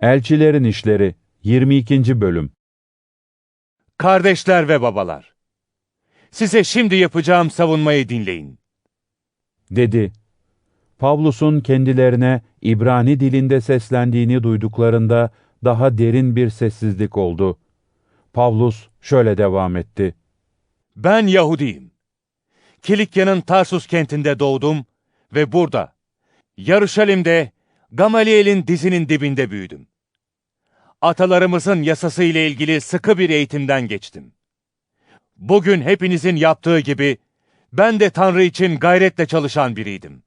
Elçilerin İşleri 22. Bölüm Kardeşler ve babalar, size şimdi yapacağım savunmayı dinleyin. dedi. Pavlus'un kendilerine İbrani dilinde seslendiğini duyduklarında daha derin bir sessizlik oldu. Pavlus şöyle devam etti. Ben Yahudiyim. Kilikya'nın Tarsus kentinde doğdum ve burada, Yaruşalim'de Gamaliel'in dizinin dibinde büyüdüm. Atalarımızın yasası ile ilgili sıkı bir eğitimden geçtim. Bugün hepinizin yaptığı gibi ben de Tanrı için gayretle çalışan biriydim.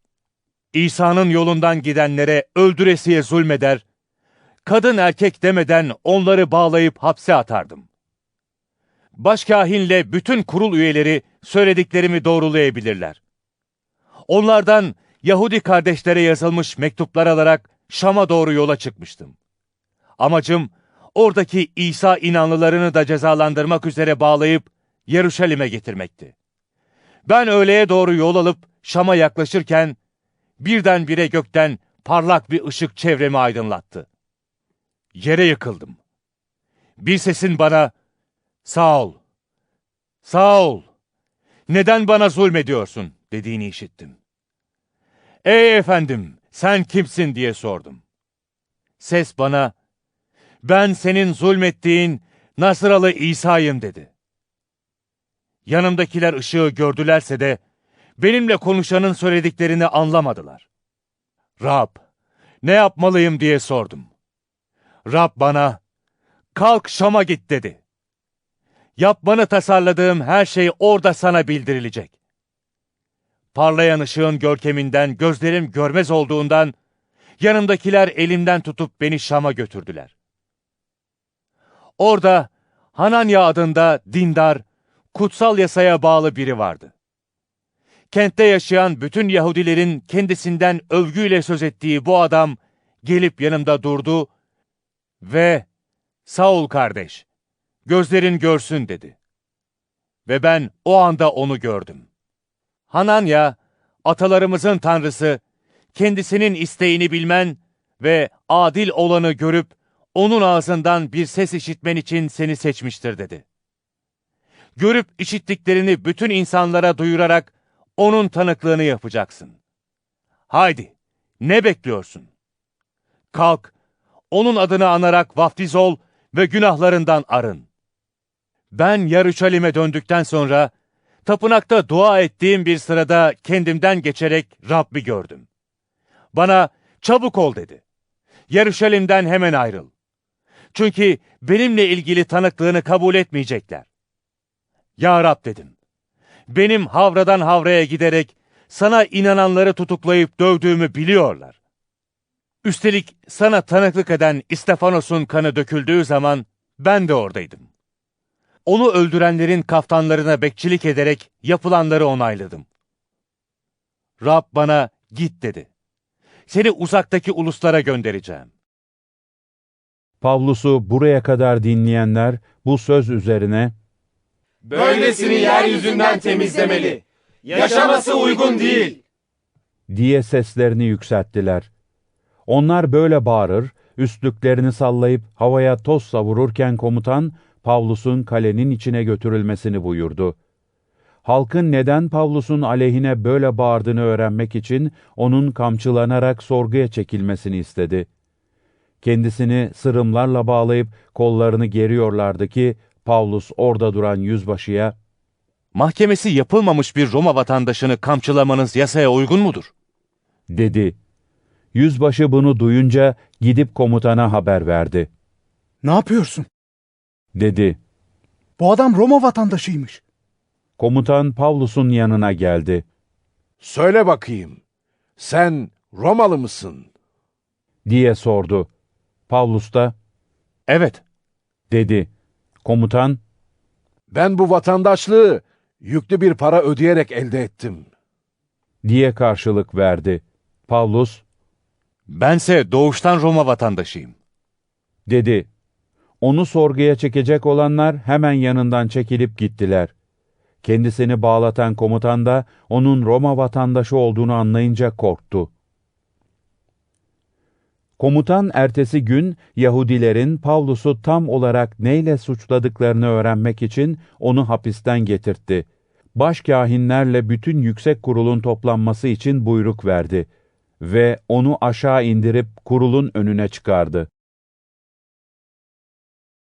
İsa'nın yolundan gidenlere öldüresiye zulmeder, kadın erkek demeden onları bağlayıp hapse atardım. Başkahinle bütün kurul üyeleri söylediklerimi doğrulayabilirler. Onlardan Yahudi kardeşlere yazılmış mektuplar alarak Şam'a doğru yola çıkmıştım. Amacım oradaki İsa inanlılarını da cezalandırmak üzere bağlayıp Yeruşalim'e getirmekti. Ben öğleye doğru yol alıp Şam'a yaklaşırken birdenbire gökten parlak bir ışık çevremi aydınlattı. Yere yıkıldım. Bir sesin bana "Sağ ol. Sağ ol. Neden bana zulmediyorsun?" dediğini işittim. "Ey efendim, sen kimsin?" diye sordum. Ses bana "Ben senin zulmettiğin Nasıralı İsa'yım." dedi. Yanımdakiler ışığı gördülerse de benimle konuşanın söylediklerini anlamadılar. Rab, ne yapmalıyım diye sordum. Rab bana, kalk Şam'a git dedi. Yapmanı tasarladığım her şey orada sana bildirilecek. Parlayan ışığın görkeminden gözlerim görmez olduğundan, yanımdakiler elimden tutup beni Şam'a götürdüler. Orada Hananya adında dindar, kutsal yasaya bağlı biri vardı. Kentte yaşayan bütün Yahudilerin kendisinden övgüyle söz ettiği bu adam gelip yanımda durdu ve Saul kardeş, gözlerin görsün dedi. Ve ben o anda onu gördüm. Hananya, atalarımızın tanrısı, kendisinin isteğini bilmen ve adil olanı görüp onun ağzından bir ses işitmen için seni seçmiştir dedi. Görüp işittiklerini bütün insanlara duyurarak onun tanıklığını yapacaksın. Haydi, ne bekliyorsun? Kalk, onun adını anarak vaftiz ol ve günahlarından arın. Ben Yaruşalim'e döndükten sonra, tapınakta dua ettiğim bir sırada kendimden geçerek Rabbi gördüm. Bana, çabuk ol dedi. Yaruşalim'den hemen ayrıl. Çünkü benimle ilgili tanıklığını kabul etmeyecekler. Ya Rab dedim. Benim havradan havraya giderek sana inananları tutuklayıp dövdüğümü biliyorlar. Üstelik sana tanıklık eden İstefanos'un kanı döküldüğü zaman ben de oradaydım. Onu öldürenlerin kaftanlarına bekçilik ederek yapılanları onayladım. Rab bana git dedi. Seni uzaktaki uluslara göndereceğim. Pavlus'u buraya kadar dinleyenler bu söz üzerine Böylesini yeryüzünden temizlemeli. Yaşaması uygun değil. diye seslerini yükselttiler. Onlar böyle bağırır, üstlüklerini sallayıp havaya toz savururken komutan Pavlus'un kalenin içine götürülmesini buyurdu. Halkın neden Pavlus'un aleyhine böyle bağırdığını öğrenmek için onun kamçılanarak sorguya çekilmesini istedi. Kendisini sırımlarla bağlayıp kollarını geriyorlardı ki Pavlus orada duran yüzbaşıya Mahkemesi yapılmamış bir Roma vatandaşını kamçılamanız yasaya uygun mudur? dedi. Yüzbaşı bunu duyunca gidip komutana haber verdi. Ne yapıyorsun? Dedi. Bu adam Roma vatandaşıymış. Komutan Pavlus'un yanına geldi. Söyle bakayım. Sen Romalı mısın? diye sordu. Pavlus da Evet. dedi. Komutan Ben bu vatandaşlığı yüklü bir para ödeyerek elde ettim. diye karşılık verdi. Pavlus Bense doğuştan Roma vatandaşıyım. dedi. Onu sorguya çekecek olanlar hemen yanından çekilip gittiler. Kendisini bağlatan komutan da onun Roma vatandaşı olduğunu anlayınca korktu. Komutan ertesi gün Yahudilerin Pavlus'u tam olarak neyle suçladıklarını öğrenmek için onu hapisten getirtti. Başkâhinlerle bütün yüksek kurulun toplanması için buyruk verdi ve onu aşağı indirip kurulun önüne çıkardı.